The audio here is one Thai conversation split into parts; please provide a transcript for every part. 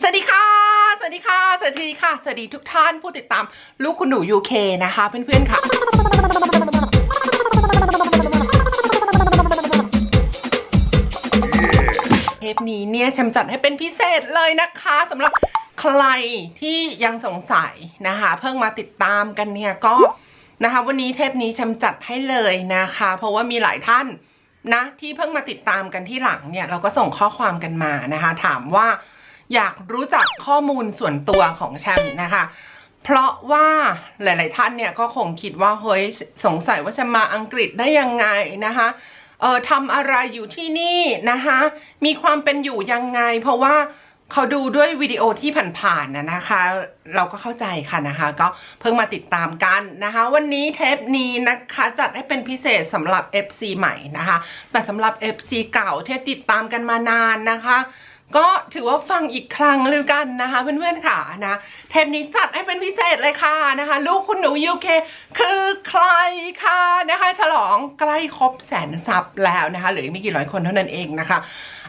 สวัสดีค่ะ สวัสดีค่ะ สวัสดีค่ะ สวัสดีทุกท่านผู้ติดตามลูกคุณหนูยูเคนะคะ เพื่อนๆค่ะ เทปนี้เนี่ยแชมจัดให้เป็นพิเศษเลยนะคะสำหรับใครที่ยังสงสัยนะคะ เพิ่งมาติดตามกันเนี่ยก็นะคะวันนี้เทปนี้แชมจัดให้เลยนะคะ เพราะว่ามีหลายท่านนะที่เพิ่งมาติดตามกันที่หลังเนี่ยเราก็ส่งข้อความกันมานะคะ ถามว่า อยากรู้จักข้อมูลส่วนตัวของแชมนะคะ เพราะว่าหลาย ๆ ท่านเนี่ยก็คงคิดว่าเฮ้ยสงสัยว่าจะมาอังกฤษได้ยังไงนะคะเออทำอะไรอยู่ที่นี่นะคะ มีความเป็นอยู่ยังไง เพราะว่าเขาดูด้วยวิดีโอที่ผ่านๆนะนะคะ เราก็เข้าใจค่ะนะคะ ก็เพิ่งมาติดตามกันนะคะ วันนี้เทปนี้นะคะจัดให้เป็นพิเศษสำหรับ FC ใหม่นะคะ แต่สำหรับ FC เก่าที่ติดตามกันมานานนะคะ ก็ถือว่าฟังอีกครั้งเลยกันนะคะเพื่อนๆค่ะนะเทปนี้จัดให้เป็นพิเศษเลยค่ะนะคะ ลูกคุณหนูยูเคคือใครค่ะนะคะ ฉลองใกล้ครบแสนซับแล้วนะคะเหลืออีกไม่กี่ร้อยคนเท่านั้นเองนะคะ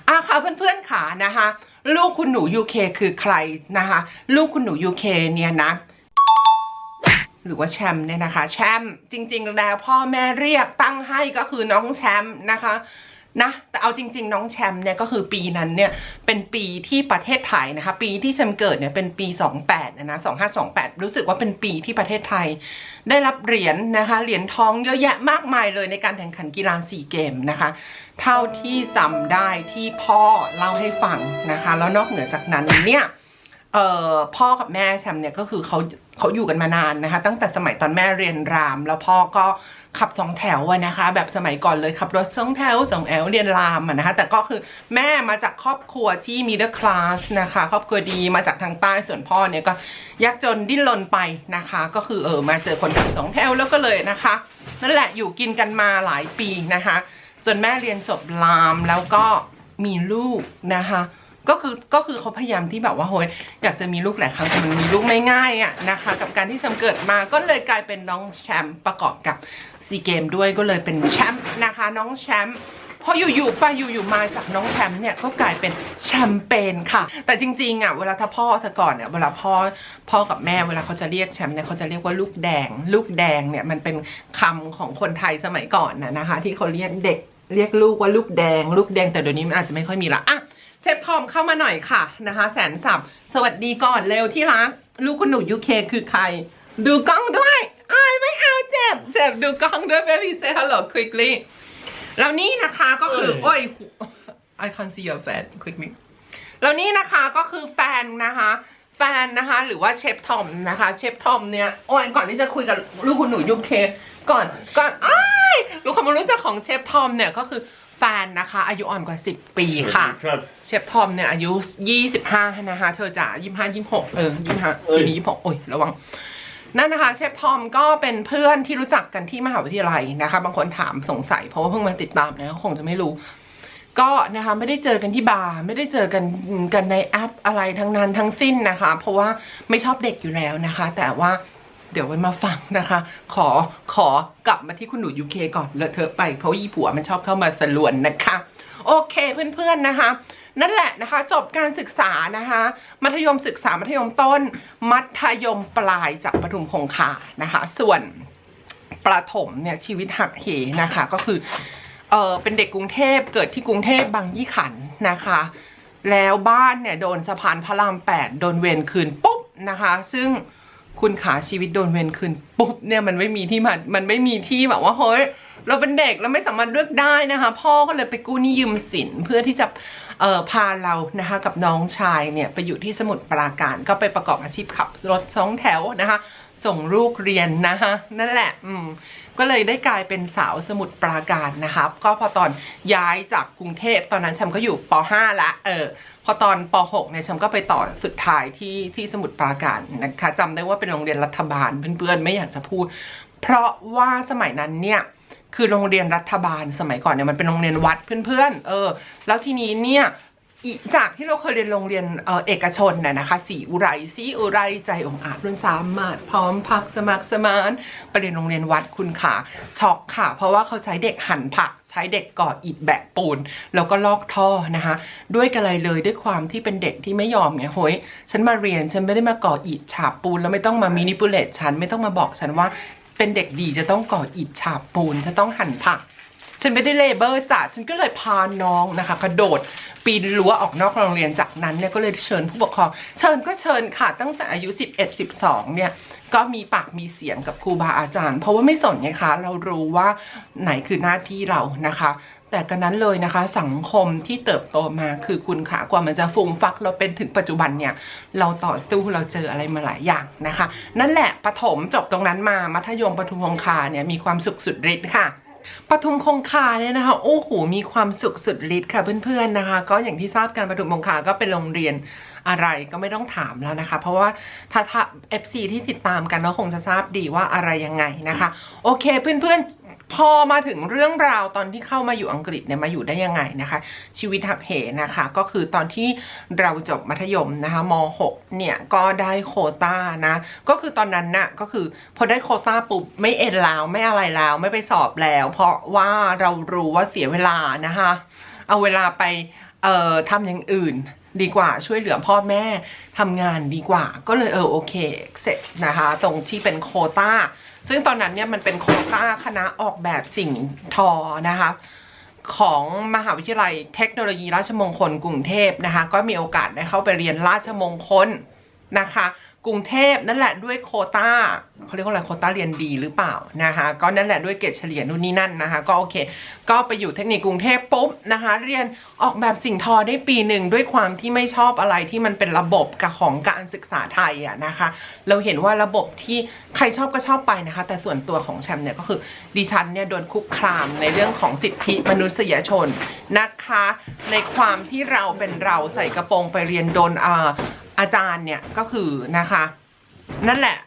อะค่ะเพื่อนๆค่ะนะคะ ลูกคุณหนูยูเคคือใครนะคะ ลูกคุณหนูยูเคเนี่ยนะหรือว่าแชมป์เนี่ยนะคะ แชมป์จริง ๆ แล้วพ่อแม่เรียกตั้งให้ก็คือน้องแชมป์นะคะ นะแต่เอาจริง ๆ น้องแชมป์เนี่ยก็คือปีนั้นเนี่ยเป็นปีที่ประเทศไทยนะคะ ปีที่แชมป์เกิดเนี่ยเป็นปี 28นะนะ2528 รู้สึกว่าเป็นปีที่ประเทศไทย ได้รับเหรียญนะคะเหรียญทองเยอะแยะมากมายเลยในการแข่งขันกีฬาซีเกมนะคะ เท่าที่จำได้ที่พ่อเล่าให้ฟังนะคะ แล้วนอกเหนือจากนั้นเนี่ย เอ่อพ่อกับแม่แชมเนี่ยก็คือเขาเขาอยู่กันมานานนะคะ ตั้งแต่สมัยตอนแม่เรียนราม แล้วพ่อก็ขับสองแถวนะคะ แบบสมัยก่อนเลยขับรถสองแถวสองแถวเรียนรามอะนะคะ แต่ก็คือแม่มาจากครอบครัวที่มีเดอ c คลาสนะคะ ครอบครัวดีมาจากทางใต้ส่วนพ่อเนี่ยก็ยากจนดิ้นรนไปนะคะ ก็คือเออมาเจอคนขับสองแถวแล้วก็เลยนะคะ นั่นแหละอยู่กินกันมาหลายปีนะคะ จนแม่เรียนจบรามแล้วก็มีลูกนะคะ ก็คือก็คือเขาพยายามที่แบบว่าโหยอยากจะมีลูกหลายครั้งแต่มันมีลูกไม่ง่ายอะนะคะ กับการที่แชมป์เกิดมาก็เลยกลายเป็นน้องแชมป์ประกอบกับซีเกมด้วยก็เลยเป็นแชมป์นะคะ น้องแชมป์พออยู่ๆไปอยู่ๆมาจากน้องแชมป์เนี่ยก็กลายเป็นแชมเปญค่ะ แต่จริงๆอะเวลาถ้าพ่อแต่ก่อนเนี่ยเวลาพ่อพ่อกับแม่เวลาเขาจะเรียกแชมป์เนี่ยเขาจะเรียกว่าลูกแดง ลูกแดงเนี่ยมันเป็นคำของคนไทยสมัยก่อนนะนะคะ ที่เขาเรียกเด็กเรียกลูกว่าลูกแดง ลูกแดงแต่เดี๋ยวนี้มันอาจจะไม่ค่อยมีละอะ เชฟทอมเข้ามาหน่อยค่ะนะคะ แสนสับสวัสดีก่อนเร็วที่รัก ลูกคุณหนูยูเคคือใคร ดูกล้องด้วยอายไม่เอาเจ็บ เจ็บดูกล้องด้วย baby say hello quickly แล้วนี่นะคะก็คือเอ้ยโอ้ย I can't see your fan quickly แล้วนี่นะคะก็คือแฟนนะคะ แฟนนะคะ หรือว่าเชฟทอมนะคะ เชฟทอมเนี่ยโอ้ยก่อนที่จะคุยกับลูกคุณหนูยูเคก่อนก่อนอ้ายรู้ความรู้จักของเชฟทอมเนี่ยก็คือ แฟนนะคะ อายุอ่อนกว่า 10 ปีค่ะ ครับ เชฟทอมเนี่ยอายุ 25 นะคะ เธอจ๋า25 26เออ25เอ้ยปีนี้26โอ้ยระวังนั่นนะคะเชฟทอมก็เป็นเพื่อนที่รู้จักกันที่มหาวิทยาลัยนะคะ บางคนถามสงสัย เพราะว่าเพิ่งมาติดตามนะก็คงจะไม่รู้ ก็นะคะไม่ได้เจอกันที่บาร์ไม่ได้เจอกันกันในแอปอะไรทั้งนั้นทั้งสิ้นนะคะ เพราะว่าไม่ชอบเด็กอยู่แล้วนะคะ แต่ว่า เดี๋ยวไว้มาฟังนะคะ ขอขอกลับมาที่คุณหนูยูเคก่อนเลอะเทอะไปเพราะยี่ผัวมันชอบเข้ามาสลวนนะคะ โอเคเพื่อนๆนะคะ นั่นแหละนะคะ จบการศึกษานะคะ มัธยมศึกษามัธยมต้น มัธยมปลายจากปทุมคงคานะคะ ส่วนประถมเนี่ยชีวิตหักเหนะคะก็คือเออเป็นเด็กกรุงเทพเกิดที่กรุงเทพบางยี่ขันนะคะ แล้วบ้านเนี่ยโดนสะพานพระรามแปดโดนเวรคืนปุ๊บนะคะ ซึ่ง คุณขาชีวิตโดนเวรคืนปุ๊บเนี่ยมันไม่มีที่มามันไม่มีที่แบบว่าเฮ้ยเราเป็นเด็กเราไม่สามารถเลือกได้นะคะ พ่อก็เลยไปกู้หนี้ยืมสินเพื่อที่จะเออพาเรานะคะกับน้องชายเนี่ยไปอยู่ที่สมุทรปราการก็ไปประกอบอาชีพขับรถสองแถวนะคะ ส่งลูกเรียนนะคะนั่นแหละ อืม ก็เลยได้กลายเป็นสาวสมุทรปราการนะครับก็พอตอนย้ายจากกรุงเทพตอนนั้นฉันก็อยู่ป .5 ละเออพอตอนป .6 เนี่ยฉันก็ไปต่อสุดท้ายที่ที่สมุทรปราการนะคะจำได้ว่าเป็นโรงเรียนรัฐบาลเพื่อนๆไม่อยากจะพูด เพราะว่าสมัยนั้นเนี่ยคือโรงเรียนรัฐบาลสมัยก่อนเนี่ยมันเป็นโรงเรียนวัดเพื่อนๆ เออ แล้วทีนี้เนี่ย จากที่เราเคยเรียนโรงเรียนเออเอกชนน่ะนะคะสีอุไรสีอุไรใจองอาจรุ่นสามารถพร้อมพักสมัครสมานไปเรียนโรงเรียนวัดคุณขาช็อกค่ะ เพราะว่าเขาใช้เด็กหั่นผักใช้เด็กก่ออิฐแบกปูน แล้วก็ลอกท่อนะคะ ด้วยกันอะไรเลยด้วยความที่เป็นเด็กที่ไม่ยอมไงโฮ้ยฉันมาเรียนฉันไม่ได้มาก่ออิฐฉาบปูน แล้วไม่ต้องมามินิปูเลตฉันไม่ต้องมาบอกฉันว่าเป็นเด็กดีจะต้องก่ออิฐฉาบปูนจะต้องหั่นผัก ฉันไม่ได้เลเบอร์จ้ะฉันก็เลยพาน้องนะคะ กระโดดปีนรั้วออกนอกโรงเรียนจากนั้นเนี่ยก็เลยเชิญผู้ปกครอง เชิญก็เชิญค่ะตั้งแต่อายุ 11 12 เนี่ยก็มีปากมีเสียงกับครูบาอาจารย์ เพราะว่าไม่สนไงคะ เรารู้ว่าไหนคือหน้าที่เรานะคะ แต่กันนั้นเลยนะคะ สังคมที่เติบโตมาคือคุณขากว่ามันจะฟูมฟักเราเป็นถึงปัจจุบันเนี่ย เราต่อสู้เราเจออะไรมาหลายอย่างนะคะ นั่นแหละปฐมจบตรงนั้นมามัธยมปทุมคงคาเนี่ยมีความสุขสุดฤทธิ์ค่ะ ปทุมคงคาเนี่ยนะคะโอ้โหมีความสุขสุดฤทธิ์ค่ะเพื่อนๆนะคะ ก็อย่างที่ทราบกันปทุมคงคาก็เป็นโรงเรียนอะไรก็ไม่ต้องถามแล้วนะคะ เพราะว่าถ้าถ้า FC ที่ติดตามกันก็คงจะทราบดีว่าอะไรยังไงนะคะ โอเคเพื่อนๆ พอมาถึงเรื่องราวตอนที่เข้ามาอยู่อังกฤษเนี่ยมาอยู่ได้ยังไงนะคะ ชีวิตหักเหนะคะ ก็คือตอนที่เราจบมัธยมนะคะม .6 เนี่ยก็ได้โคต้านะ ก็คือตอนนั้นน่ะก็คือพอได้โคต้าปุ๊บไม่เอ็นแล้วไม่อะไรแล้วไม่ไปสอบแล้ว เพราะว่าเรารู้ว่าเสียเวลานะคะ เอาเวลาไปเอ่อทำอย่างอื่นดีกว่าช่วยเหลือพ่อแม่ทำงานดีกว่า ก็เลยเออโอเคเสร็จนะคะ ตรงที่เป็นโคต้า ซึ่งตอนนั้นเนี่ยมันเป็นโคต้าคณะออกแบบสิ่งทอนะคะของมหาวิทยาลัยเทคโนโลยีราชมงคลกรุงเทพนะคะ ก็มีโอกาสได้เข้าไปเรียนราชมงคลนะคะ กรุงเทพนั่นแหละด้วยโคตาเขาเรียกว่าอะไรโคตาเรียนดีหรือเปล่านะคะก็นั่นแหละด้วยเกรดเฉลี่ยนู่นนี่นั่นนะคะ ก็โอเค ก็ไปอยู่เทคนิคกรุงเทพปุ๊บนะคะ เรียนออกแบบสิ่งทอได้ปีหนึ่งด้วยความที่ไม่ชอบอะไรที่มันเป็นระบบกับของการศึกษาไทยอะนะคะ เราเห็นว่าระบบที่ใครชอบก็ชอบไปนะคะ แต่ส่วนตัวของแชมป์เนี่ยก็คือดิฉันเนี่ยโดนคุกคามในเรื่องของสิทธิมนุษยชนนะคะ ในความที่เราเป็นเราใส่กระโปรงไปเรียนโดนอ่า อาจารย์เนี่ยก็คือนะคะ นั่นแหละ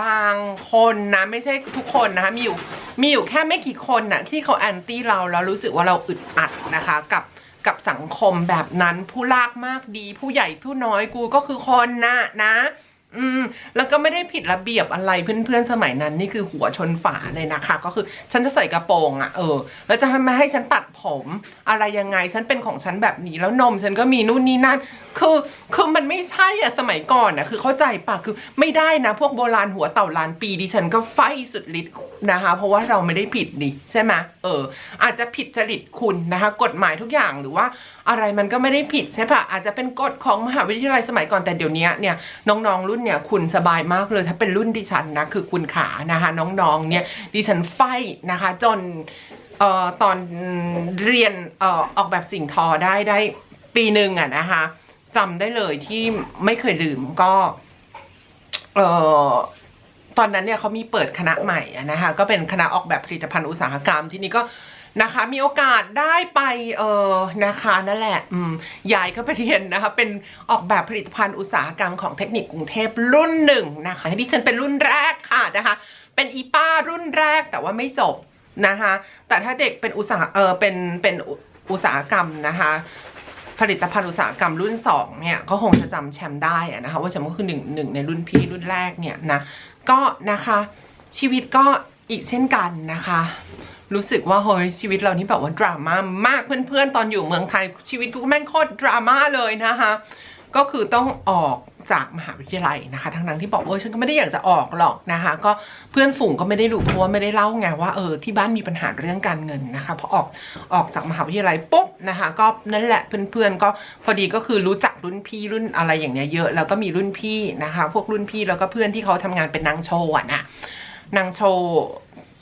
บางคนนะไม่ใช่ทุกคนนะคะมีอยู่มีอยู่แค่ไม่กี่คนน่ะที่เขาแอนตี้เราแล้วรู้สึกว่าเราอึดอัดนะคะกับกับสังคมแบบนั้นผู้ลากมากดี ผู้ใหญ่ผู้น้อยกูก็คือคนนะนะ อืม แล้วก็ไม่ได้ผิดระเบียบอะไรเพื่อนๆสมัยนั้น นี่คือหัวชนฝาเลยนะคะ ก็คือฉันจะใส่กระโปรงอะ่ะเออแล้วจะให้มาให้ฉันตัดผม อะไรยังไงฉันเป็นของฉันแบบนี้แล้วนมฉันก็มีนู่นนี่นั่น คือคือมันไม่ใช่อะสมัยก่อนอะคือเข้าใจปะคือไม่ได้นะ พวกโบราณหัวเต่าล้านปีดิฉันก็ไฟสุดฤทธิ์นะคะ เพราะว่าเราไม่ได้ผิดนี่ใช่ไหมเออ อาจจะผิดจริตคุณนะคะ กฎหมายทุกอย่างหรือว่าอะไรมันก็ไม่ได้ผิดใช่ปะอาจจะเป็นกฎของมหาวิทยาลัยสมัยก่อนแต่เดี๋ยวนี้เนี่ยน้องๆรุ่นเนี่ยคุณสบายมากเลยถ้าเป็นรุ่นดิฉันนะคือคุณขานะคะ น้องๆเนี่ยดิฉันไฟนะคะ จนเอ่อตอนเรียนเอ่อออกแบบสิ่งทอได้ได้ปีหนึ่งอะนะคะ จำได้เลยที่ไม่เคยลืมก็ เอ่อตอนนั้นเนี่ยเขามีเปิดคณะใหม่นะคะก็เป็นคณะออกแบบผลิตภัณฑ์อุตสาหกรรมที่นี่ก็นะคะ มีโอกาสได้ไปเออนะคะนั่นแหละอืมยายก็ไปเรียนนะคะ เป็นออกแบบผลิตภัณฑ์อุตสาหกรรมของเทคนิคกรุงเทพรุ่นหนึ่งนะคะที่ฉันเป็นรุ่นแรกค่ะนะคะ เป็นอีป้ารุ่นแรกแต่ว่าไม่จบนะคะ แต่ถ้าเด็กเป็นอุตสาหเออเป็นเป็นอุตสาหกรรมนะคะ ผลิตภัณฑ์อุตสาหกรรมรุ่นสองเนี่ยก็คงจะจำแชมป์ได้นะคะว่าแชมป์ก็คือหนึ่งหนึ่งในรุ่นพี่รุ่นแรกเนี่ยนะก็นะคะชีวิตก็อีกเช่นกันนะคะ รู้สึกว่าเฮ้ยชีวิตเรานี่แบบว่าดราม่ามากเพื่อนๆ ตอนอยู่เมืองไทยชีวิตกูแม่งโคตรดราม่าเลยนะคะก็คือต้องออก จากมหาวิทยาลัยนะคะ ทั้งๆที่บอกเออฉันก็ไม่ได้อยากจะออกหรอกนะคะ ก็เพื่อนฝูงก็ไม่ได้รู้เพราะว่าไม่ได้เล่าไงว่าเออที่บ้านมีปัญหาเรื่องการเงินนะคะพอออกออกจากมหาวิทยาลัยปุ๊บนะคะ ก็นั่นแหละเพื่อนๆก็พอดีก็คือรู้จักรุ่นพี่รุ่นอะไรอย่างเนี้ยเยอะ แล้วก็มีรุ่นพี่นะคะ พวกรุ่นพี่แล้วก็เพื่อนที่เขาทำงานเป็นนางโชว์อะนะนางโชว์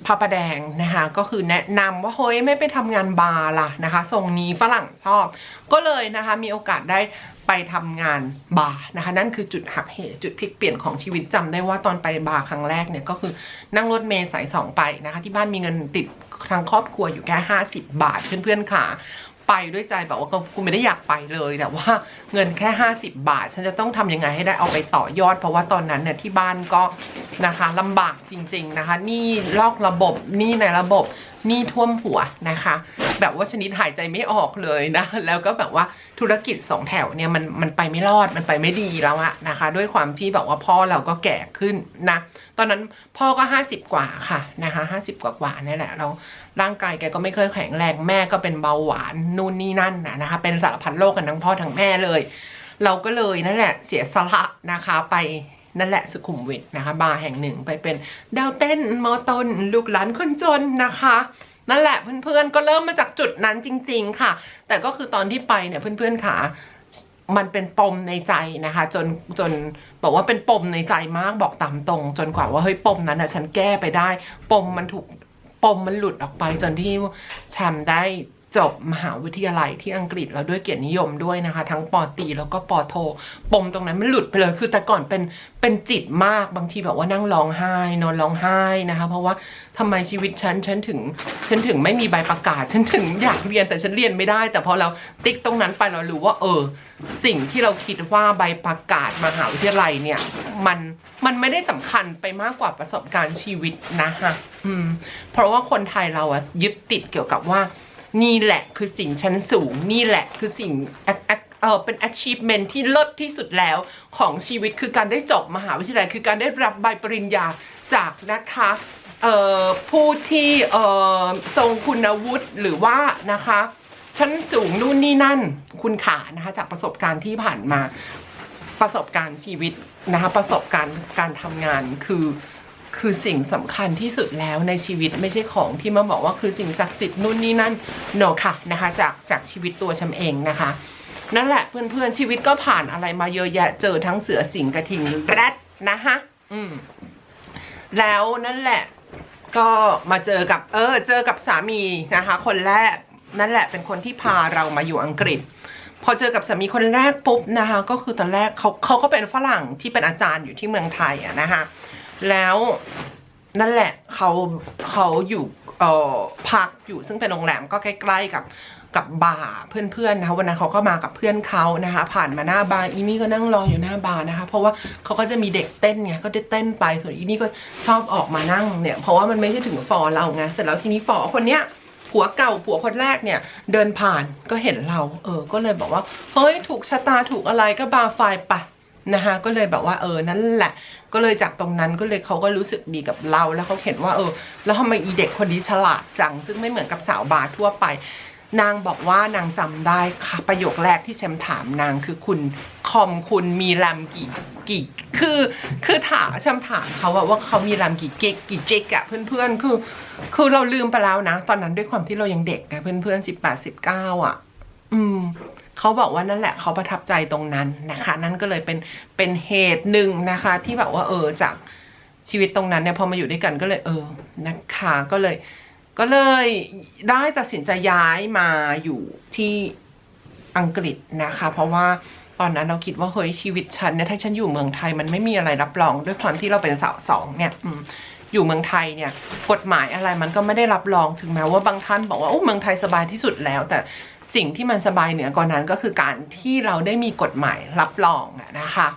พระประแดงนะคะ ก็คือแนะนำว่าเฮ้ยไม่ไปทำงานบาร์ล่ะนะคะทรงนี้ฝรั่งชอบ ก็เลยนะคะมีโอกาสได้ ไปทำงานบาร์นะคะ นั่นคือจุดหักเหจุดพลิกเปลี่ยนของชีวิตจำได้ว่าตอนไปบาร์ครั้งแรกเนี่ยก็คือนั่งรถเมล์สายสองไปนะคะ ที่บ้านมีเงินติดทั้งครอบครัวอยู่แค่ห้าสิบบาทเพื่อนๆค่ะไปด้วยใจแบบว่ากูไม่ได้อยากไปเลยแต่ว่าเงินแค่ 50 บาท ฉันจะต้องทำยังไงให้ได้เอาไปต่อยอด เพราะว่าตอนนั้นเนี่ยที่บ้านก็นะคะลำบากจริง ๆนะคะนี่ลอกระบบนี่ในระบบ นี้ท่วมหัวนะคะ แบบว่าชนิดหายใจไม่ออกเลยนะแล้วก็แบบว่าธุรกิจสองแถวเนี่ยมันมันไปไม่รอดมันไปไม่ดีแล้วอะนะคะ ด้วยความที่แบบว่าพ่อเราก็แก่ขึ้นนะตอนนั้นพ่อก็ห้าสิบกว่าค่ะนะคะห้าสิบกว่ากว่านี่แหละเราร่างกายแกก็ไม่เคยแข็งแรงแม่ก็เป็นเบาหวานนู่นนี่นั่นนะนะคะเป็นสารพัดโรคกันทั้งพ่อทั้งแม่เลย เราก็เลยนั่นแหละเสียสละนะคะไป นั่นแหละสุขุมวิทนะคะ บาร์แห่งหนึ่งไปเป็นดาวเต้นมอต้นลูกหลานคนจนนะคะนั่นแหละเพื่อนๆก็เริ่มมาจากจุดนั้นจริง ๆ ค่ะ แต่ก็คือตอนที่ไปเนี่ยเพื่อนๆค่ะมันเป็นปมในใจนะคะ จนจนบอกว่าเป็นปมในใจมากบอกตามตรง จนกว่าว่าเฮ้ยปมนั้นนะฉันแก้ไปได้ ปมมันถูกปมมันหลุดออกไปจนที่แชมป์ได้ จบมหาวิทยาลัยที่อังกฤษแล้วด้วยเกียรตินิยมด้วยนะคะ ทั้งปอตีแล้วก็ปอโท ปมตรงนั้นมันหลุดไปเลย คือแต่ก่อนเป็นเป็นจิตมากบางทีแบบว่านั่งร้องไห้นอนร้องไห้นะคะ เพราะว่าทำไมชีวิตฉันฉันถึงฉันถึงไม่มีใบประกาศ ฉันถึงอยากเรียนแต่ฉันเรียนไม่ได้ แต่พอเราติ๊กตรงนั้นไปเรารู้ว่า เออ สิ่งที่เราคิดว่าใบประกาศมหาวิทยาลัยเนี่ย มันมันไม่ได้สำคัญไปมากกว่าประสบการณ์ชีวิตนะคะอืม เพราะว่าคนไทยเราอะยึดติดเกี่ยวกับว่า นี่แหละคือสิ่งชั้นสูง นี่แหละคือสิ่งเออเป็น achievement ที่เลิศที่สุดแล้วของชีวิตคือการได้จบมหาวิทยาลัย คือการได้รับใบปริญญาจากนะคะเอ่อผู้ที่เอ่อทรงคุณวุฒิหรือว่านะคะชั้นสูงนู่นนี่นั่นคุณขานะคะจากประสบการณ์ที่ผ่านมาประสบการณ์ชีวิตนะคะประสบการณ์การทำงานคือ คือสิ่งสำคัญที่สุดแล้วในชีวิตไม่ใช่ของที่มาบอกว่าคือสิ่งศักดิ์สิทธิ์นู่นนี่นั่นโนค่ะนะคะจากจากชีวิตตัวฉันเองนะคะ นั่นแหละเพื่อนๆชีวิตก็ผ่านอะไรมาเยอะแยะเจอทั้งเสือสิงกระทิงแรดนะคะอืมแล้วนั่นแหละก็มาเจอกับเออเจอกับสามีนะคะ คนแรกนั่นแหละเป็นคนที่พาเรามาอยู่อังกฤษ พอเจอกับสามีคนแรกปุ๊บนะคะ ก็คือตอนแรกเขาเขาก็เป็นฝรั่งที่เป็นอาจารย์อยู่ที่เมืองไทยอะนะคะ แล้วนั่นแหละเขาเขาอยู่เอ่อพักอยู่ซึ่งเป็นโรงแรมก็ใกล้ๆกับกับบาร์เพื่อนๆนะคะวันนั้นเขาก็มากับเพื่อนเขานะคะ ผ่านมาหน้าบาร์อีนี่ก็นั่งรออยู่หน้าบาร์นะคะ เพราะว่าเขาก็จะมีเด็กเต้นไงก็ได้เต้นไปส่วนอีนี่ก็ชอบออกมานั่งเนี่ยเพราะว่ามันไม่ใช่ถึงฟอร์เราไงเสร็จแล้วทีนี้ฟอร์คนเนี้ยผัวเก่าผัวคนแรกเนี่ย เดินผ่านก็เห็นเรา เออ ก็เลยบอกว่าเฮ้ยถูกชะตาถูกอะไรก็บาร์ไฟไป นะคะก็เลยแบบว่าเออนั่นแหละ ก็เลยจากตรงนั้นก็เลยเขาก็รู้สึกดีกับเรา แล้วเขาเห็นว่าเออ แล้วทำไมอีเด็กคนนี้ฉลาดจัง ซึ่งไม่เหมือนกับสาวบาร์ทั่วไป นางบอกว่านางจำได้ค่ะประโยคแรกที่แชมถามนางคือคุณคอมคุณมีแรมกี่กี่คือคือถามแชมถามเขาอะว่าเขามีแรมกี่เกกกี่เจกอะเพื่อนๆ คือ คือเราลืมไปแล้วนะ ตอนนั้นด้วยความที่เรายังเด็กไงเพื่อนๆสิบแปดสิบเก้าอะอืม เขาบอกว่านั่นแหละเขาประทับใจตรงนั้นนะคะ นั่นก็เลยเป็นเป็นเหตุหนึ่งนะคะ ที่แบบว่าเออจากชีวิตตรงนั้นเนี่ยพอมาอยู่ด้วยกันก็เลยเออนะคะก็เลย ก็เลยได้ตัดสินใจย้ายมาอยู่ที่อังกฤษนะคะ เพราะว่าตอนนั้นเราคิดว่าเฮ้ยชีวิตฉันเนี่ยถ้าฉันอยู่เมืองไทยมันไม่มีอะไรรับรอง ด้วยความที่เราเป็นสาวสองเนี่ยอืมอยู่เมืองไทยเนี่ยกฎหมายอะไรมันก็ไม่ได้รับรองถึงแม้ว่าบางท่านบอกว่าโอ้เมืองไทยสบายที่สุดแล้ว แต่ สิ่งที่มันสบายเหนือกว่านั้นก็คือการที่เราได้มีกฎหมายรับรองอะนะคะ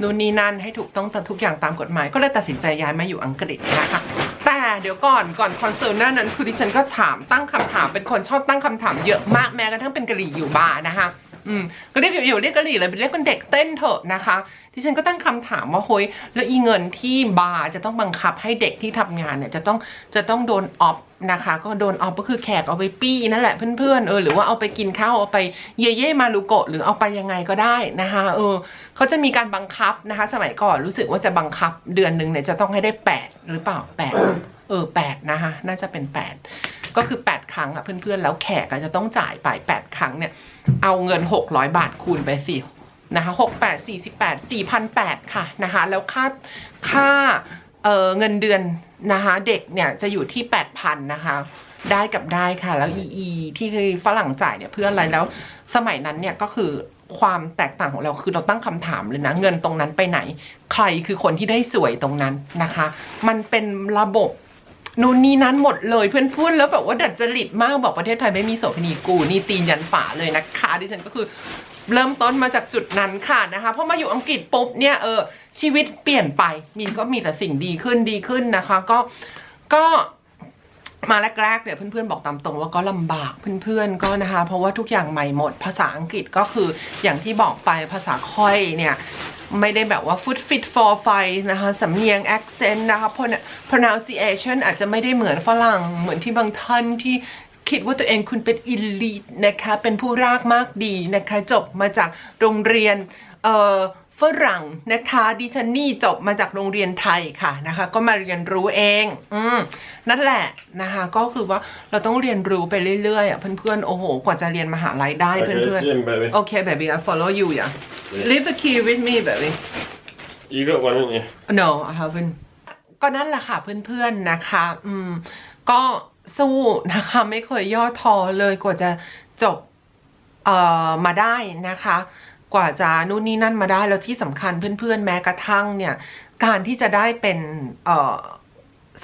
นู่นนี่นั่นให้ถูกต้องตามทุกอย่างตามกฎหมาย ก็เลยตัดสินใจย้ายมาอยู่อังกฤษนะคะแต่เดี๋ยวก่อนก่อนคอนเซิร์ตหน้านั้นคือดิฉันก็ถามตั้งคำถามเป็นคนชอบตั้งคำถามเยอะมากแม้กระทั่งเป็นกะหรี่อยู่บาร์นะคะ อืมก็เรียกอยู่ๆเรียกกะหรี่เลยเป็นเรียกเป็นเด็กเต้นเถอะนะคะที่ฉันก็ตั้งคำถามว่าเฮ้ยแล้วอีเงินที่บาร์จะต้องบังคับให้เด็กที่ทำงานเนี่ยจะต้องจะต้องโดนออฟนะคะ ก็โดนออฟก็คือแขกเอาไปปี้นั่นแหละเพื่อนๆเออหรือว่าเอาไปกินข้าวเอาไปเย่เย่มารุโกะหรือเอาไปยังไงก็ได้นะคะเออเขาจะมีการบังคับนะคะ สมัยก่อนรู้สึกว่าจะบังคับเดือนหนึ่งเนี่ยจะต้องให้ได้แปดหรือเปล่าแปดเออแปดนะคะน่าจะเป็นแปด ก็คือ 8 ครั้งอะเพื่อนๆ แล้วแขกจะต้องจ่ายไป 8 ครั้งเนี่ย เอาเงิน 600 บาทคูณไปสินะคะ6 8 48 4,800ค่ะนะคะ แล้วค่าค่าเเงินเดือนนะคะเด็กเนี่ยจะอยู่ที่8,000นะคะ ได้กับได้ค่ะ แล้ว EE ที่ฝรั่งจ่ายเนี่ยเพื่ออะไรแล้ว สมัยนั้นเนี่ยก็คือความแตกต่างของเราคือเราตั้งคำถามเลยนะ เงินตรงนั้นไปไหน ใครคือคนที่ได้สวยตรงนั้นนะคะ มันเป็นระบบ นู่นนี่นั้นหมดเลยเพื่อนพูดแล้วแบบว่าดัดจริตมากบอกประเทศไทยไม่มีโสเภณีกูนี่ตีนยันฝาเลยนะคะดิฉันก็คือเริ่มต้นมาจากจุดนั้นค่ะนะคะพอมาอยู่อังกฤษปุ๊บเนี่ยเออชีวิตเปลี่ยนไปมีก็มีแต่สิ่งดีขึ้นดีขึ้นนะคะ ก็ก็มาแรกๆเนี่ยเพื่อนๆบอกตามตรงว่าก็ลำบากเพื่อนๆก็นะคะ เพราะว่าทุกอย่างใหม่หมดภาษาอังกฤษก็คืออย่างที่บอกไปภาษาค่อยเนี่ย ไม่ได้แบบว่า food fit for five นะคะสำเนียง accent นะคะ Pro- pronunciation อาจจะไม่ได้เหมือนฝรั่ง เหมือนที่บางท่านที่คิดว่าตัวเองคุณเป็น elite นะคะ เป็นผู้รากมากดีนะคะ จบมาจากโรงเรียน เอ่อ ฝรั่งนะคะดิฉันนี่จบมาจากโรงเรียนไทยค่ะนะคะ ก็มาเรียนรู้เอง อืมนั่นแหละนะคะ ก็คือว่าเราต้องเรียนรู้ไปเรื่อยๆอะเพื่อนๆโอ้โห กว่าจะเรียนมหาลัยได้ Okay, เพื่อน Jim, baby. ๆโอเค baby I follow you yeah leave the key with me baby You got one, haven't you? no I haven't ก็นั่นแหละค่ะเพื่อนๆนะคะ อืม ก็สู้นะคะ ไม่เคยย่อท้อเลยกว่าจะจบเอ่อมาได้นะคะ กว่าจะนู่นนี่นั่นมาได้แล้วที่สำคัญเพื่อนๆ แม้กระทั่งเนี่ย การที่จะได้เป็น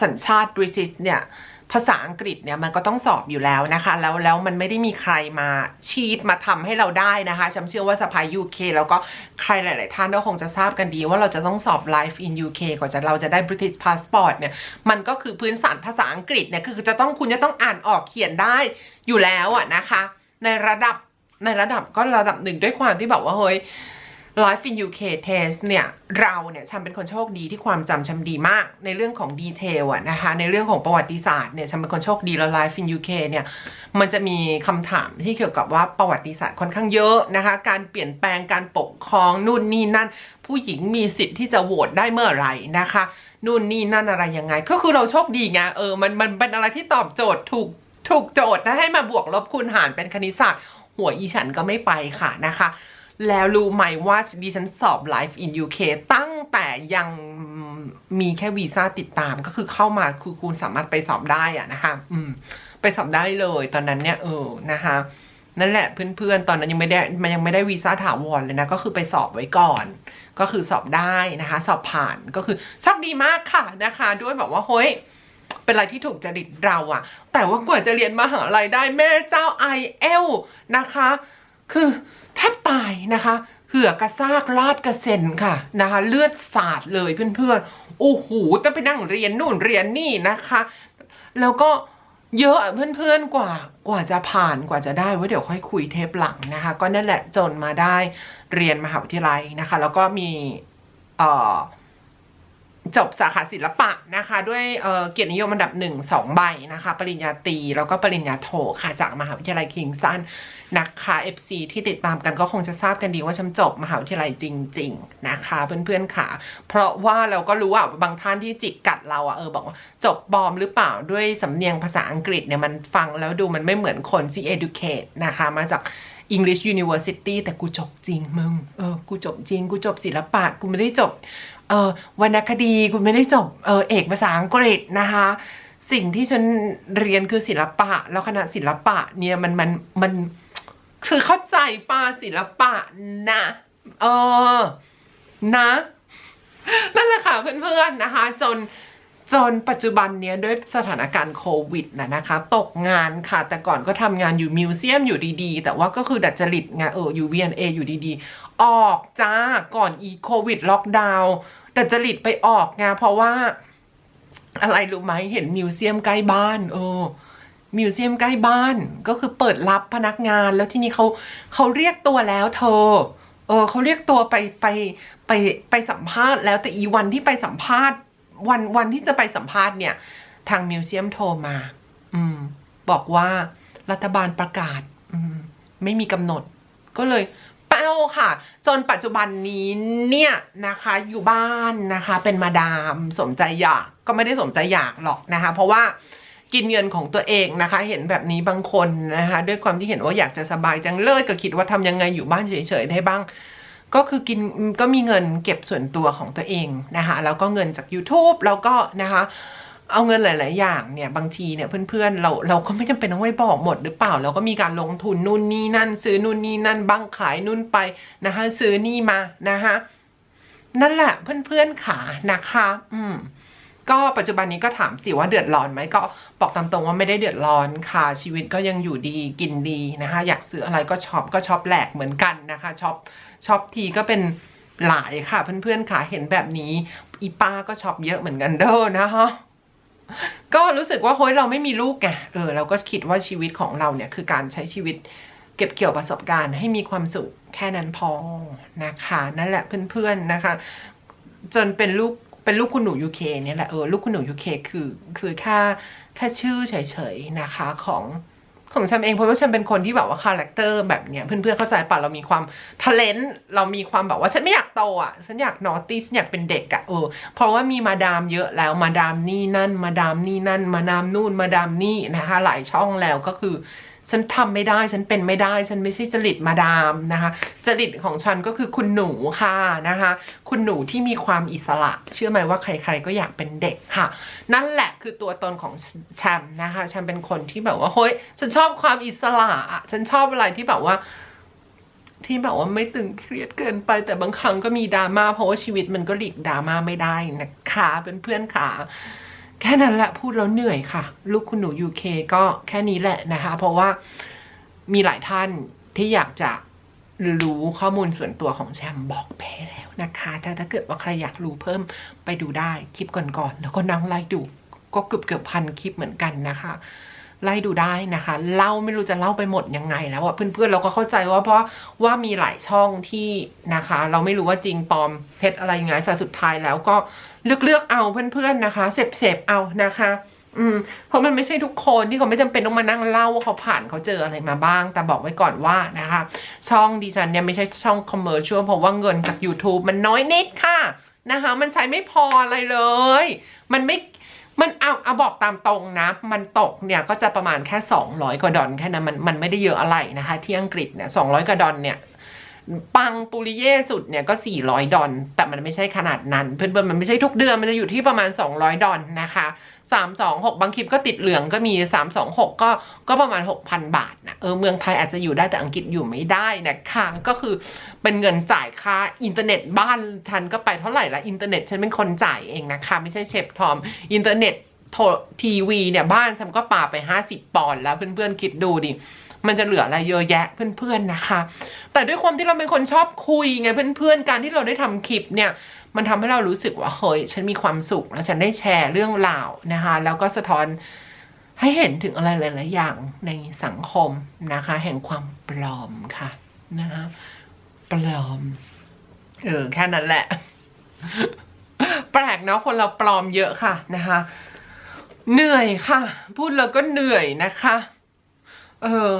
สัญชาติบริติชเนี่ยภาษาอังกฤษเนี่ยมันก็ต้องสอบอยู่แล้วนะคะ แล้วแล้วมันไม่ได้มีใครมาชีตมาทำให้เราได้นะคะฉันเชื่อว่าสภา UK แล้วก็ใครหลาย ๆ ท่านก็คงจะทราบกันดี ว่าเราจะต้องสอบ Life in UK กว่าจะเราจะได้ British Passport เนี่ยมันก็คือพื้นฐานภาษาอังกฤษเนี่ยคือจะต้องคุณจะต้องอ่านออกเขียนได้อยู่แล้วอะนะคะ ในระดับ ในระดับก็ระดับหนึ่งด้วยความที่แบบว่าเฮ้ย Life in UK Test เนี่ย เราเนี่ยฉันเป็นคนโชคดีที่ความจำฉันดีมาก ในเรื่องของดีเทลอะนะคะ ในเรื่องของประวัติศาสตร์เนี่ยฉันเป็นคนโชคดีแล้ว Life in UK เนี่ย มันจะมีคำถามที่เกี่ยวกับว่าประวัติศาสตร์ค่อนข้างเยอะนะคะ การเปลี่ยนแปลงการปกครองนู่นนี่นั่น ผู้หญิงมีสิทธิ์ที่จะโหวตได้เมื่อไหร่นะคะนู่นนี่นั่นอะไรยังไง ก็คือเราโชคดีไงเออมันมันเป็นอะไรที่ตอบโจทย์ถูกถูกโจทย์ถ้าให้มาบวกลบคูณหารเป็นคณิตศาสตร์ หัวอีฉันก็ไม่ไปค่ะนะคะ แล้วรู้ไหมว่าดิฉันสอบ Life in UK ตั้งแต่ยังมีแค่วีซ่าติดตามก็คือเข้ามาคือคุณสามารถไปสอบได้อะนะคะ อืม ไปสอบได้เลยตอนนั้นเนี่ยเออนะคะนั่นแหละเพื่อนๆ ตอนนั้นยังไม่ได้มันยังไม่ได้วีซ่าถาวรเลยนะ ก็คือไปสอบไว้ก่อน ก็คือสอบได้นะคะ สอบผ่านก็คือโชคดีมากค่ะนะคะ ด้วยแบบว่าเฮ้ย เป็นอะไรที่ถูกจริตเราอะแต่ว่ากว่าจะเรียนมหาลัยได้แม่เจ้าไอเอลนะคะ คือแทบตายนะคะเหือกระซากลาดกระเซ็นค่ะนะคะ เลือดสาดเลยเพื่อนๆโอ้โหต้องไปนั่งเรียนนู่นเรียนนี่นะคะ แล้วก็เยอะเพื่อนๆกว่ากว่าจะผ่านกว่าจะได้ไว้เดี๋ยวค่อยคุยเทปหลังนะคะ ก็นั่นแหละจนมาได้เรียนมหาวิทยาลัยนะคะ แล้วก็มีเอ่อ จบสาขาศิลปะนะคะ ด้วยเเกียรตินิยมอันดับหนึ่งสองใบนะคะ ปริญญาตรีแล้วก็ปริญญาโทค่ะจากมหาวิทยาลัยคิงสันนะคะ FC ที่ติดตามกันก็คงจะทราบกันดีว่าฉันจบมหาวิทยาลัยจริง ๆ นะคะ เพื่อนๆค่ะ เพราะว่าเราก็รู้ว่าบางท่านที่จิกกัดเราอะเออบอกว่าจบบอมหรือเปล่าด้วยสำเนียงภาษาอังกฤษเนี่ยมันฟังแล้วดูมันไม่เหมือนคนที่ educate นะคะมาจาก English University แต่กูจบจริงมึง เออ กูจบจริง กูจบศิลปะ กูไม่ได้จบ เออวรรณคดีกูไม่ได้จบเออเอกภาษาอังกฤษนะคะ สิ่งที่ฉันเรียนคือศิลปะ แล้วคณะศิลปะเนี่ยมันมันมันคือเข้าใจปาศิลปะนะเออนะนั่นแหละค่ะเพื่อนๆนะคะ จนจนปัจจุบันเนี้ยด้วยสถานการณ์โควิดนะนะคะ ตกงานค่ะ แต่ก่อนก็ทำงานอยู่มิวเซียมอยู่ดีๆ แต่ว่าก็คือดัดจริตไงเอออยู่ V&A อยู่ดีๆ ออกจ้าก่อนอีโควิดล็อกดาวน์ ดัดจริตไปออกไงเพราะว่า อะไรรู้ไหมเห็นมิวเซียมใกล้บ้านเออมิวเซียมใกล้บ้านก็คือเปิดรับพนักงานแล้วที่นี่เขาเขาเรียกตัวแล้วเธอ เออเขาเรียกตัวไปไปไปไปสัมภาษณ์แล้วแต่อีวันที่ไปสัมภาษณ์ วันวันที่จะไปสัมภาษณ์เนี่ย ทางมิวเซียมโทรมา อืม บอกว่ารัฐบาลประกาศ อืม ไม่มีกำหนด ก็เลย เป้าค่ะ จนปัจจุบันนี้เนี่ยนะคะอยู่บ้านนะคะเป็นมาดามสมใจอยากก็ไม่ได้สมใจอยากหรอกนะคะ เพราะว่ากินเงินของตัวเองนะคะ เห็นแบบนี้บางคนนะคะ ด้วยความที่เห็นว่าอยากจะสบายจังเลยก็คิดว่าทำยังไงอยู่บ้านเฉยๆได้บ้าง ก็คือกินก็มีเงินเก็บส่วนตัวของตัวเองนะคะ แล้วก็เงินจาก YouTube แล้วก็นะคะ เอาเงินหลาย ๆ อย่างเนี่ยบางทีเนี่ยเพื่อน ๆ เราเราก็ไม่จำเป็นต้องไว้บอกหมดหรือเปล่า เราก็มีการลงทุนนู่นนี่นั่น ซื้อนู่นนี่นั่นบ้างขายนู่นไปนะคะซื้อนี่มานะคะนั่นแหละเพื่อน ๆ ขานะคะ อืมก็ปัจจุบันนี้ก็ถามสิว่าเดือดร้อนไหมก็บอกตามตรงว่าไม่ได้เดือดร้อนค่ะ ชีวิตก็ยังอยู่ดีกินดีนะคะ อยากซื้ออะไรก็ช็อปก็ช็อปแหลกเหมือนกันนะคะช็อปช็อปทีก็เป็นหลายค่ะเพื่อนๆค่ะเห็นแบบนี้ อีป้าก็ช็อปเยอะเหมือนกันเด้อนะคะ ก็รู้สึกว่าเฮ้ยเราไม่มีลูกไงเออเราก็คิดว่าชีวิตของเราเนี่ยคือการใช้ชีวิตเก็บเกี่ยวประสบการณ์ให้มีความสุขแค่นั้นพอนะคะ นั่นแหละเพื่อนๆนะคะ จนเป็นลูกเป็นลูกคุณหนูยูเคเนี่ยแหละเออลูกคุณหนูยูเคคือคือแค่แค่ชื่อเฉยๆนะคะของ ของฉันเองเพราะว่าฉันเป็นคนที่แบบว่าคาแรคเตอร์แบบเนี้ยเพื่อนๆเข้าใจป่ะเรามีความทะเลนเรามีความแบบว่าฉันไม่อยากโตอะฉันอยากนอตตี้ฉันอยากเป็นเด็กอะเออเพราะว่ามีมาดามเยอะแล้วมาดามนี่นั่น มาดามนี่นั่น มาดามนู่นมาดามนี่นะคะหลายช่องแล้วก็คือ ฉันทำไม่ได้ฉันเป็นไม่ได้ ฉันไม่ใช่จริตมาดามนะคะ จริตของฉันก็คือคุณหนูค่ะนะคะ คุณหนูที่มีความอิสระ เชื่อไหมว่าใคร ๆ ก็อยากเป็นเด็กค่ะ นั่นแหละคือตัวตนของแชมป์นะคะแชมป์เป็นคนที่แบบว่าเฮ้ยฉันชอบความอิสระอะฉันชอบอะไรที่แบบว่าที่แบบว่าไม่ตึงเครียดเกินไปแต่บางครั้งก็มีดราม่าเพราะว่าชีวิตมันก็หลีกดราม่าไม่ได้นะคะเเพื่อนๆค่ะ แค่นั้นแหละพูดแล้วเหนื่อยค่ะ ลูกคุณหนูยูเคก็แค่นี้แหละนะคะ เพราะว่ามีหลายท่านที่อยากจะรู้ข้อมูลส่วนตัวของแชมป์บอกไปแล้วนะคะ ถ้าถ้าเกิดว่าใครอยากรู้เพิ่มไปดูได้คลิปก่อนๆแล้วก็นั่งไล่ดูก็เกือบเกือบพันคลิปเหมือนกันนะคะ ไล่ดูได้นะคะ เล่าไม่รู้จะเล่าไปหมดยังไงแล้วอะเพื่อนๆเราก็เข้าใจว่าเพราะว่ามีหลายช่องที่นะคะ เราไม่รู้ว่าจริงปลอมเท็จอะไรยังไงแต่สุดท้ายแล้วก็เลือกเลือกๆเอาเพื่อนๆนะคะเสพเสพๆเอานะคะ อืมเพราะมันไม่ใช่ทุกคนที่เขาไม่จำเป็นต้องมานั่งเล่าว่าเขาผ่านเขาเจออะไรมาบ้าง แต่บอกไว้ก่อนว่านะคะ ช่องดิฉันเนี่ยไม่ใช่ช่องคอมเมอร์ชวลเพราะว่าเงินจาก YouTube มันน้อยนิดค่ะนะคะ มันใช้ไม่พออะไรเลย มันไม่ มันเอาเอาบอกตามตรงนะ มันตกเนี่ยก็จะประมาณแค่ 200 กว่าดอลแค่นั้นมันมันไม่ได้เยอะอะไรนะคะ ที่อังกฤษเนี่ย200 กว่าดอลเนี่ยปังปุริเย่สุดเนี่ยก็ 400 ดอลแต่มันไม่ใช่ขนาดนั้น เพื่อนๆมันไม่ใช่ทุกเดือนมันจะอยู่ที่ประมาณ 200 ดอลนะคะ สามสองหกบางคลิปก็ติดเหลืองก็มีสามสองหกก็ก็ประมาณหกพันบาทนะเออเมืองไทยอาจจะอยู่ได้แต่อังกฤษอยู่ไม่ได้นะคะก็คือเป็นเงินจ่ายค่าอินเทอร์เน็ตบ้านฉันก็ไปเท่าไหร่ละอินเทอร์เน็ตฉันเป็นคนจ่ายเองนะคะ ไม่ใช่เชฟทอมอินเทอร์เน็ตโทรทีวีเนี่ยบ้านฉันก็ปาไปห้าสิบปอนด์แล้วเพื่อนๆคิดดูดิ มันจะเหลืออะไรเยอะแยะเพื่อนๆนะคะ แต่ด้วยความที่เราเป็นคนชอบคุยไงเพื่อนๆการที่เราได้ทำคลิปเนี่ยมันทำให้เรารู้สึกว่าเฮ้ยฉันมีความสุขแล้วฉันได้แชร์เรื่องราวนะคะ แล้วก็สะท้อนให้เห็นถึงอะไรหลาย ๆ อย่างในสังคมนะคะ แห่งความปลอมค่ะนะคะปลอม เออแค่นั้นแหละ แปลกเนาะคนเราปลอมเยอะค่ะนะคะ เหนื่อยค่ะ พูดแล้วก็เหนื่อยนะคะ เออ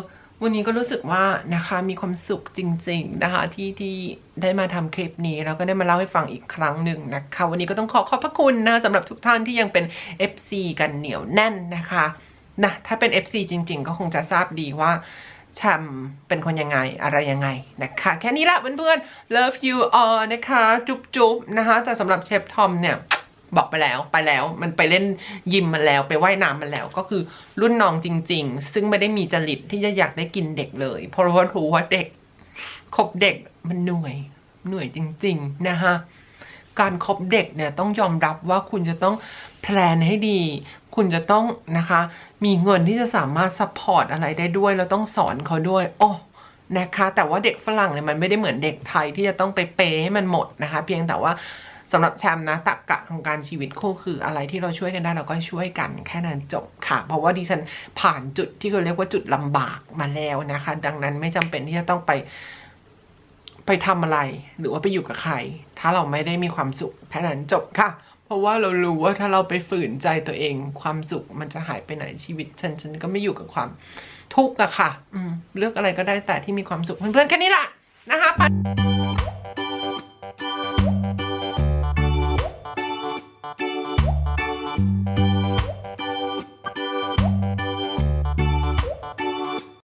วันนี้ก็รู้สึกว่านะคะมีความสุขจริง ๆ นะคะ ที่ที่ได้มาทำคลิปนี้ แล้วก็ได้มาเล่าให้ฟังอีกครั้งหนึ่งนะคะ วันนี้ก็ต้องขอขอบพระคุณนะสำหรับทุกท่านที่ยังเป็น FC กันเหนียวแน่นนะคะนะถ้าเป็น FC จริง ๆ ก็คงจะทราบดีว่าแชมเป็นคนยังไงอะไรยังไงนะคะ แค่นี้ละเพื่อนๆ love you all นะคะ จุ๊บๆนะคะ แต่สำหรับเชฟทอมเนี่ย บอกไปแล้วไปแล้วมันไปเล่นยิมมาแล้วไปว่ายน้ำมาแล้ว ก็คือรุ่นน้องจริง ๆ ซึ่งไม่ได้มีจริตที่จะอยากได้กินเด็กเลย เพราะว่ารู้ว่าเด็กคบเด็กมันเหนื่อยเหนื่อยจริง ๆ นะคะการคบเด็กเนี่ยต้องยอมรับว่าคุณจะต้องแพลนให้ดี คุณจะต้องนะคะ มีเงินที่จะสามารถซัพพอร์ตอะไรได้ด้วย แล้วต้องสอนเขาด้วย โอ้นะคะ แต่ว่าเด็กฝรั่งเนี่ยมันไม่ได้เหมือนเด็กไทยที่จะต้องไปเปย์ให้มันหมดนะคะ เพียงแต่ว่า สำหรับแชมป์นะตรกกะของการชีวิตคู่คืออะไรที่เราช่วยกันได้เราก็ช่วยกันแค่นั้นจบค่ะ เพราะว่าดิฉันผ่านจุดที่เขาเรียกว่าจุดลำบากมาแล้วนะคะ ดังนั้นไม่จำเป็นที่จะต้องไปไปทำอะไร หรือว่าไปอยู่กับใคร ถ้าเราไม่ได้มีความสุขแค่นั้นจบค่ะ เพราะว่าเรารู้ว่าถ้าเราไปฝืนใจตัวเอง ความสุขมันจะหายไปไหนชีวิต ฉันฉันก็ไม่อยู่กับความทุกข์อะค่ะ อืมเลือกอะไรก็ได้แต่ที่มีความสุขเพื่อนๆแค่นี้แหละนะคะ